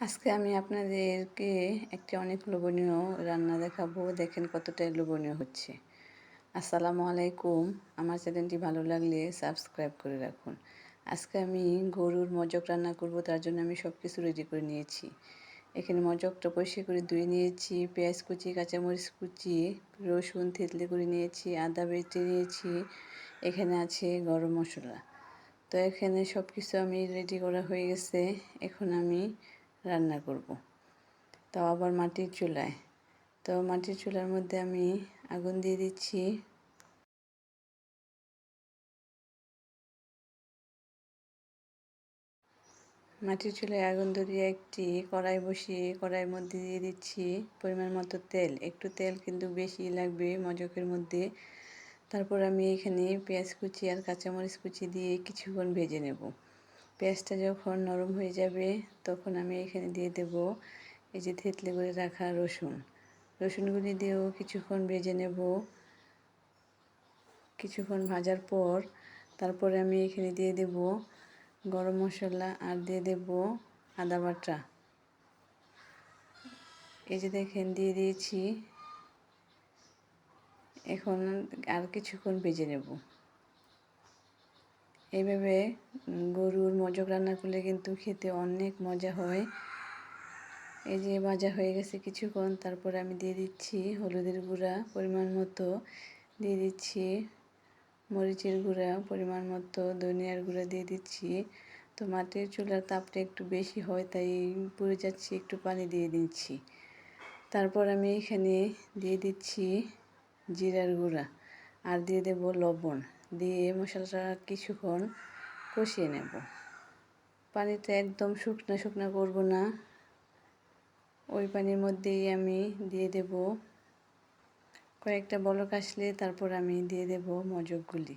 আজকে আমি আপনাদেরকে একটি অনেক লোভনীয় রান্না দেখাবো। দেখেন কতটা লোভনীয় হচ্ছে। আসসালামু আলাইকুম। আমার চ্যানেলটি ভালো লাগলে সাবস্ক্রাইব করে রাখুন। আজকে আমি গরুর মজক রান্না করব, তার জন্য আমি সব কিছু রেডি করে নিয়েছি। এখানে মজকটা পরিষ্কার করে ধুয়ে নিয়েছি, পেঁয়াজ কুচি, কাঁচামরিচ কুচি, রসুন থেতলে করে নিয়েছি, আদা বেটে নিয়েছি, এখানে আছে গরম মশলা। তো এখানে সব কিছু আমি রেডি করা হয়ে গেছে। এখন আমি রান্না করব। তাও আবার মাটির চুলায়। তো মাটির চুলার মধ্যে আমি আগুন দিয়ে দিচ্ছি। মাটির চুলায় আগুন ধরিয়ে একটি কড়াই বসিয়ে কড়াইয়ের মধ্যে দিয়ে দিচ্ছি পরিমাণ মতো তেল। একটু তেল কিন্তু বেশি লাগবে মজকের মধ্যে। তারপর আমি এখানে পেঁয়াজ কুচি আর কাঁচামরিচ কুচি দিয়ে কিছুক্ষণ ভেজে নেব। পেঁয়াজটা যখন নরম হয়ে যাবে, তখন আমি এখানে দিয়ে দেব এই যে থেতলে করে রাখা রসুন। রসুনগুলি দিয়েও কিছুক্ষণ ভেজে নেব। কিছুক্ষণ ভাজার পর তারপরে আমি এখানে দিয়ে দেব গরম মশলা আর দিয়ে দেব আদা বাটা। এই যে দেখেন, দিয়ে দিয়েছি। এখন আর কিছুক্ষণ ভেজে নেব। এইভাবে গরুর মজক রান্না করলে কিন্তু খেতে অনেক মজা হয়। এই যে ভাজা হয়ে গেছে কিছুক্ষণ, তারপর আমি দিয়ে দিচ্ছি হলুদের গুঁড়া পরিমাণ মতো। দিয়ে দিচ্ছি মরিচের গুঁড়া পরিমাণ মতো, ধনিয়ার গুঁড়া দিয়ে দিচ্ছি। তো মাটির চুলার তাপটা একটু বেশি হয়, তাই পুড়ে যাচ্ছি, একটু পানি দিয়ে দিচ্ছি। তারপর আমি এখানে দিয়ে দিচ্ছি জিরার গুঁড়া আর দিয়ে দেব লবণ। দিয়ে মশলাটা কিছুক্ষণ কষিয়ে নেব। পানিটা একদম শুকনো শুকনো করব না। ওই পানির মধ্যেই আমি দিয়ে দেব কয়েকটা বলক আসলে তারপর আমি দিয়ে দেব মজকগুলি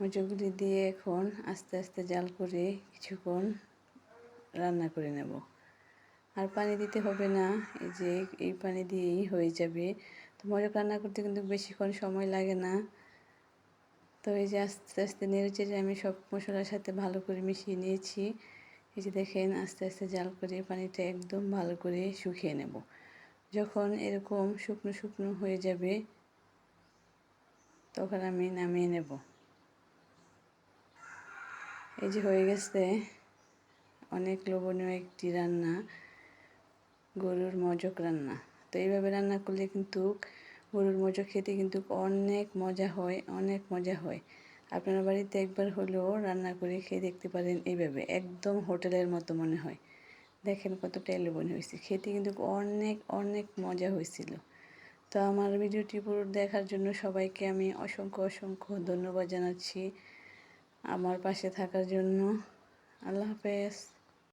মজকগুলি দিয়ে এখন আস্তে আস্তে জাল করে কিছুক্ষণ রান্না করে নেব। আর পানি দিতে হবে না, এই যে এই পানি দিয়েই হয়ে যাবে। তো মজক রান্না করতে কিন্তু বেশিক্ষণ সময় লাগে না। তো এই যে আস্তে আস্তে নেড়ে চেড়ে আমি সব মশলার সাথে ভালো করে মিশিয়ে নিয়েছি। এই যে দেখেন আস্তে আস্তে জাল করে পানিটা একদম ভালো করে শুকিয়ে নেব। যখন এরকম শুকনো শুকনো হয়ে যাবে, তখন আমি নামিয়ে নেব। এই যে হয়ে গেছে অনেক লোভনীয় একটি রান্না, গরুর মজক রান্না। তো এইভাবে রান্না করলে কিন্তু গরুর মজা খেতে কিন্তু অনেক মজা হয়, অনেক মজা হয়। আপনার বাড়িতে একবার হলেও রান্না করে খেয়ে দেখতে পারেন এইভাবে একদম হোটেলের মতো মনে হয়। দেখেন কতটা এলোবনি হয়েছে, খেতে কিন্তু অনেক অনেক মজা হয়েছিল। তো আমার ভিডিওটি পুরো দেখার জন্য সবাইকে আমি অসংখ্য অসংখ্য ধন্যবাদ জানাচ্ছি। আমার পাশে থাকার জন্য আল্লাহ হাফেজ।